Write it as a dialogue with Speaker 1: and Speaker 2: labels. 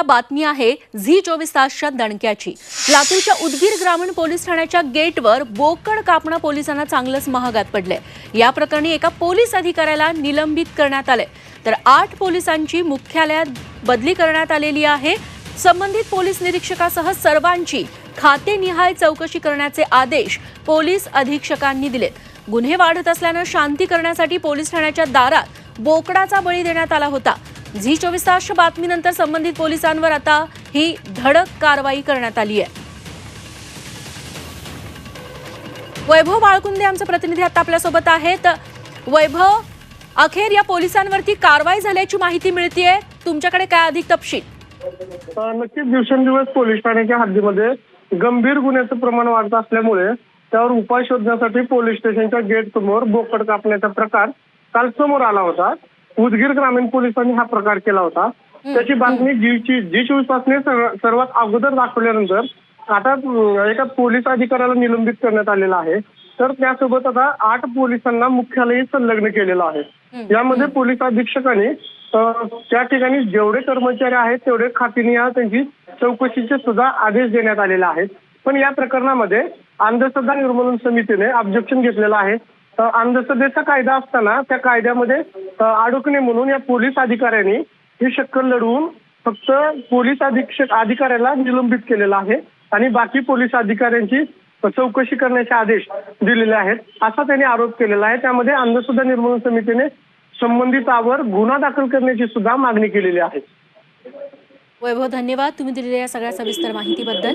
Speaker 1: आता बातमी आहे झी चोवीस तासच्या दणक्याची. लातूरच्या उदगीर ग्रामीण पोलीस ठाण्याच्या गेटवर बोकड कापणं पोलिसांना चांगलंच महागात पडलंय. या प्रकरणी एका पोलीस अधिकाऱ्याला निलंबित करण्यात आले तर आठ पोलिसांची मुख्यालयात बदली करण्यात आलेली आहे. संबंधित पोलीस निरीक्षकासह सर्वांची खातेनिहाय चौकशी करण्याचे आदेश पोलीस अधीक्षकांनी दिलेत. गुन्हे वाढत असल्यानं शांती करण्यासाठी पोलीस ठाण्याच्या दारात बोकडाचा बळी देण्यात आला होता. झी चोवीस तासच्या बातमीनंतर संबंधित पोलिसांवर आता ही धडक कारवाई करण्यात आली आहे. वैभव बाळकुंदे आमचे प्रतिनिधी आता आपल्यासोबत आहेत. वैभव अखेर या पोलिसांवरती कारवाई झाल्याची माहिती मिळतीये. तुमच्याकडे काय अधिक तपशील?
Speaker 2: नक्कीच दिवसेंदिवस पोलीस ठाण्याच्या हद्दीमध्ये गंभीर गुन्ह्याचं प्रमाण वाढत असल्यामुळे त्यावर उपाय शोधण्यासाठी पोलीस स्टेशनच्या गेट समोर बोकड कापण्याचा प्रकार काल समोर आला होता. उदगीर ग्रामीण पोलिसांनी हा प्रकार केला होता. त्याची बातमी जी जी चोवीस तासने सर्व- सर्वात अगोदर दाखवल्यानंतर आता एका पोलीस अधिकाऱ्याला निलंबित करण्यात आलेला आहे. तर त्यासोबत आता आठ पोलिसांना मुख्यालयी संलग्न केलेलं आहे. यामध्ये पोलीस अधीक्षकांनी त्या ठिकाणी जेवढे कर्मचारी आहेत तेवढे खात्रीने त्यांची चौकशीचे सुद्धा आदेश देण्यात आलेले आहेत. पण या प्रकरणामध्ये अंधश्रद्धा निर्मूलन समितीने ऑब्जेक्शन घेतलेलं आहे. अंधश्रद्धेचा कायदा असताना त्या कायद्यामध्ये अडकणे म्हणून या पोलीस अधिकाऱ्यांनी ही शक्कल लढवून फक्त पोलीस अधीक्षक अधिकाऱ्याला निलंबित केलेलं आहे आणि बाकी पोलीस अधिकाऱ्यांची चौकशी करण्याचे आदेश दिलेले आहेत. असा त्यांनी आरोप केलेला आहे. त्यामध्ये अंधश्रद्धा निर्मूलन समितीने संबंधितावर गुन्हा दाखल करण्याची सुद्धा मागणी केलेली आहे.
Speaker 1: वैभव धन्यवाद. तुम्ही दिलेल्या सगळ्या सविस्तर माहितीबद्दल.